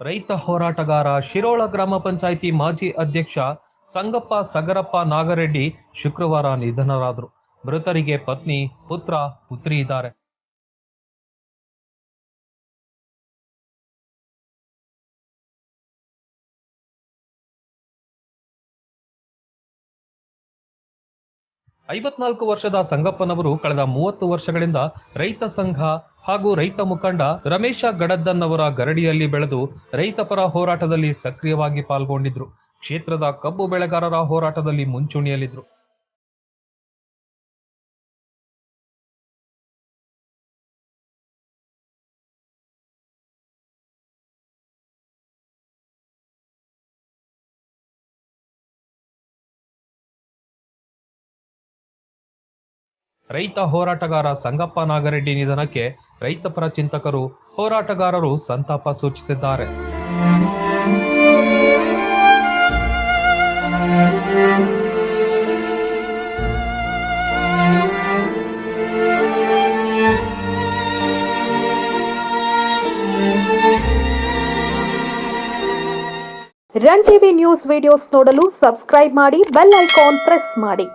ರೈತ ಹೋರಾಟಗಾರ ಶಿರೋಳ ಗ್ರಾಮ ಪಂಚಾಯಿತಿ ಮಾಜಿ ಅಧ್ಯಕ್ಷ ಸಂಗಪ್ಪ ಸಗರಪ್ಪ ನಾಗರೆಡ್ಡಿ ಶುಕ್ರವಾರ ನಿಧನರಾದರು. ಮೃತರಿಗೆ ಪತ್ನಿ, ಪುತ್ರ, ಪುತ್ರಿ ಇದ್ದಾರೆ. ಐವತ್ನಾಲ್ಕು ವರ್ಷದ ಸಂಗಪ್ಪನವರು ಕಳೆದ ಮೂವತ್ತು ವರ್ಷಗಳಿಂದ ರೈತ ಸಂಘ ಹಾಗೂ ರೈತ ಮುಖಂಡ ರಮೇಶ ಗಡದ್ದನ್ ಅವರ ಗರಡಿಯಲ್ಲಿ ಬೆಳೆದು ರೈತಪರ ಹೋರಾಟದಲ್ಲಿ ಸಕ್ರಿಯವಾಗಿ ಪಾಲ್ಗೊಂಡಿದ್ರು. ಕ್ಷೇತ್ರದ ಕಬ್ಬು ಬೆಳೆಗಾರರ ಹೋರಾಟದಲ್ಲಿ ಮುಂಚೂಣಿಯಲ್ಲಿದ್ರು. ರೈತ ಹೋರಾಟಗಾರ ಸಂಗಪ್ಪ ನಾಗರೆಡ್ಡಿ ನಿಧನಕ್ಕೆ ರೈತಪರ ಚಿಂತಕರು, ಹೋರಾಟಗಾರರು ಸಂತಾಪ ಸೂಚಿಸಿದ್ದಾರೆ. ರನ್ ಟಿವಿ ನ್ಯೂಸ್ ವಿಡಿಯೋಸ್ ನೋಡಲು ಸಬ್ಸ್ಕ್ರೈಬ್ ಮಾಡಿ ಬೆಲ್ ಐಕಾನ್ ಪ್ರೆಸ್ ಮಾಡಿ.